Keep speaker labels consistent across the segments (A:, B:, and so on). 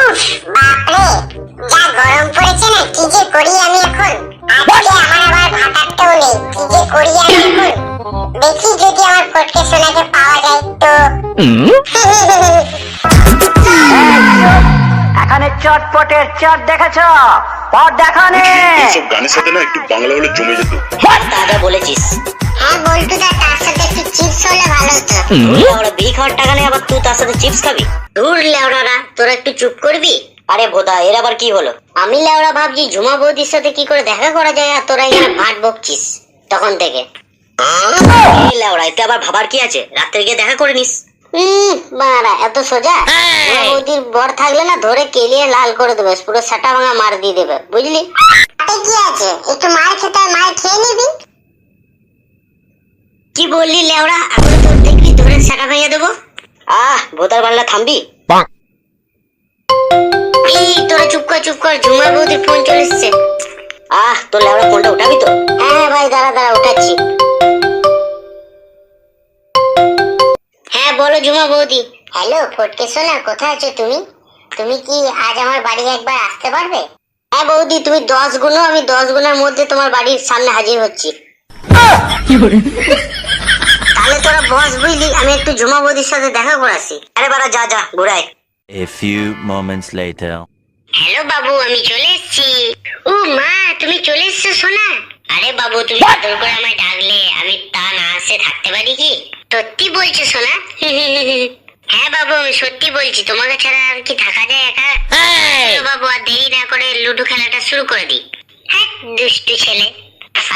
A: উফ বাপরে যা গরম পড়েছে না কি যে করি আমি এখন? আজকে আমার আবার ভাতারটাও নেই কি যে করি আমি এখন? দেখি যদি আমার ফটকে সোনাকে পাওয়া যায় তো।
B: এখানে চটপটের চট দেখেছ? পর দেখানে।
C: এইসব গানের সাথে না একটু বাংলা হলে জমে যেত?
D: দাদা বলেছিস
A: হ্যাঁ বল্টুদা তার ভালো
D: বিড়ি খাওয়ার টাকা নেই আবার তুই তার সাথে চিপস খাবি? দূর লেওড়ারা তোরা একটু চুপ করবি? আরে ভোদা এর আবার কি হলো? আমি লেওড়া ভাবছি ঝুমা বৌদির সাথে কি করে দেখা করা যায় আর তোরা এখানে ভাট বকছিস তখন থেকে। লেওড়া এতে আবার ভাবার কি আছে? রাত্রে গিয়ে দেখা করে নিস। এত সোজা? বৌদির বর থাকলে না ধরে কেলিয়ে লাল করে দেবে পুরো সাটা ভাঙা মার দিয়ে দেবে বুঝলি?
A: কি আছে? একটু মার খেতে মার খেয়ে নিবি?
D: কি বললি লেওড়া এখন তোর দেখবি ধরে সাটা ভেঙে দেবো? আহ ভোতার বাংলা থামবি। এই তোরা চুপ কর চুপ কর ঝুমা বৌদির ফোন চলে এসছে। আহ তোর লেওড়া ফোনটা উঠাবি তো? হ্যাঁ হ্যাঁ ভাই দাঁড়া দাঁড়া উঠাচ্ছি। হ্যাঁ বলো ঝুমা বৌদি।
A: হ্যালো ফটকে সোনা কোথায় আছো তুমি? তুমি কি আজ আমার বাড়ি একবার আসতে পারবে?
D: হ্যাঁ বৌদি তুমি দশ গুণো আমি দশ গুণের মধ্যে তোমার বাড়ির সামনে হাজির হচ্ছি। তাহলে তোরা বস বুঝলি আমি একটু ঝুমা বৌদির সাথে দেখা করাছি আরে বারা যা যা ঘুরাই
E: A few moments later.
D: Hello বাবু আমি চলে এসেছি। ও মা তুমি চলে এসছো সোনা। আরে বাবু তুমি আদর করে আমায় ডাকলে আমি তা না আসে থাকতে পারি কি? সত্যি বলছো সোনা? হ্যাঁ বাবু আমি সত্যি বলছি তোমাকে ছাড়া আর কি থাকা যায় একা? চলো বাবু আর দেরি না করে লুডো খেলাটা শুরু করে দিই। হ্যাঁ দুষ্টু ছেলে।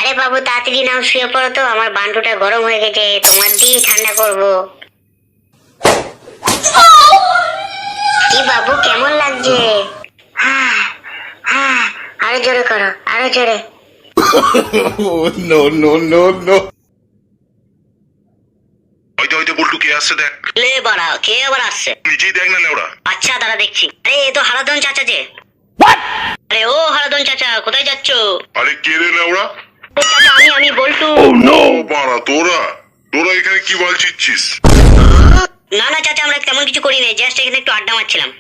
D: আরে বাবু তাড়াতাড়ি নাও শুয়ে পড়ো তো আমার বান্ডুটা গরম হয়ে গেছে তোমার দিয়ে ঠান্ডা করব। কি বাবু কেমন লাগছে? আরও জোরে করো আরও জোরে।
C: নো নো নো নো হয়তো হয়তো বল্টু কে আসছে দেখ।
D: লে বাড়া কে আবার আসছে?
C: নিজেই দেখ না লেওড়া
D: আচ্ছা দাঁড়া দেখছি। আরে এ তো হারাদন চাচা যে। আরে ও হারাদন চাচা কোথায় যাচ্ছ?
C: আরে কে রে লেওড়া
D: আমি আমি বল্টু।
C: ও বাড়া তোরা। তোরা এখানে কি বলছিস
D: না না চাচা আমরা তেমন কিছু করি নাই জাস্ট এখানে একটু আড্ডা মারছিলাম।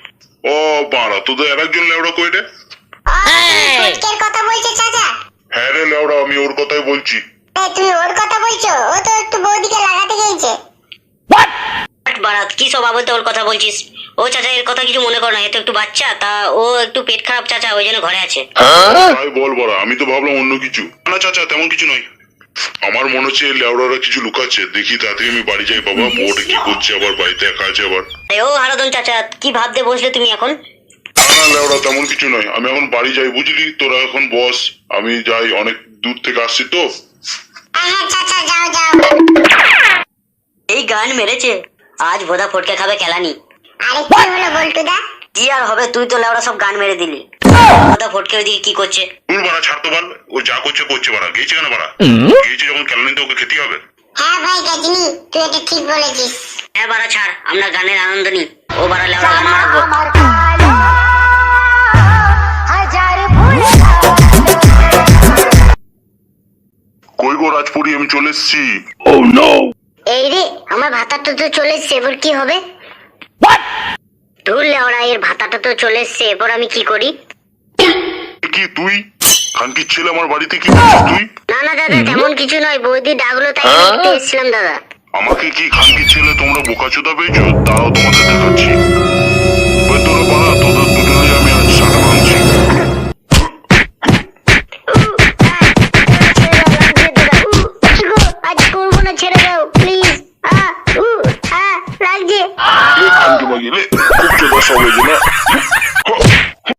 C: ও বাড়া তোদের আর একজন লেওড়া কই রে?
A: ফটকের কথা বলছো চাচা?
C: হ্যাঁ রে লেওড়া আমি ওর কথাই বলছি।
A: তুমি ওর কথা বলছো? ও তো একটু বৌদিকে লাগাতে গিয়েছে
D: বারাত কি সব আবল ওর কথা বলছিস? ও চাচা এর কথা কিছু মনে কর না এ তো একটু বাচ্চা তা ও একটু পেট খারাপ চাচা ওই জন্য ঘরে আছে।
C: তাই বল বড়া আমি তো ভাবলাম অন্য কিছু। না চাচা তেমন কিছু নয়। আমার মনে হচ্ছে লেওড়ারা কিছু লুকাচ্ছে। দেখি তাড়াতাড়ি আমি বাড়ি যাই বাবা। বউটা কি করছে আবার? বাড়িতে একা আছে আবার?
D: আরে ও হারাদন চাচা কি ভাবতে বসলে তুমি এখন?
C: না লেওড়া তেমন কিছু নয়। আমি এখন বাড়ি যাই বুঝলি? তোরা এখন বস আমি যাই অনেক দূর থেকে আসছি তো।
A: চাচা যাও যাও।
D: এই গান মেরেছে। আজ ভোদা ফটকে খাবে খেলানি।
A: আরে কি হলো বল্টুদা।
D: কি আর হবে? তুই তো লেওড়া সব গান মেরে দিলি। ভোদা ফটকে ওইদিকে কি করছে?
C: তুই বাড়া ছাড়তো বল। ও যা করছে করছে বাড়া। গেছে কেন বাড়া? গেছে যখন ওকে খেতে হবে।
A: হ্যাঁ ভাই গজনি তুই এটা ঠিক বলেছিস।
D: হ্যাঁ বাড়া ছাড়। আমরা গানের আনন্দ নিই। ও বাড়া লেওড়া গান মারাবো।
C: কই গো রাজপুরি? আমি চলে এসছি।
D: এই রে আমার ভাতাটা তো চলে এসছে এবার কি হবে? ধুর লেওড়া এর ভাতাটা তো চলে এসছে এরপর আমি কি করি?
C: কি তুই? খানকির ছেলে আমার বাড়িতে কি করছিস তুই?
D: না না দাদা তেমন কিছু নয় বৌদি ডাকলো তাই দেখতে এসেছিলাম দাদা।
C: আমাকে কি খানকির ছেলে তোমরা বোকাচোদা পেয়েছ? তাও তোমাদের দেখাচ্ছি। তোরা বাড়া তোদের দুজনে আমি আজ সারা ভাঙছি
D: আজ করব না ছেড়ে দাও প্লিজ
C: লে খানকি বাগি লে খুব চোদা সব হয়েছে না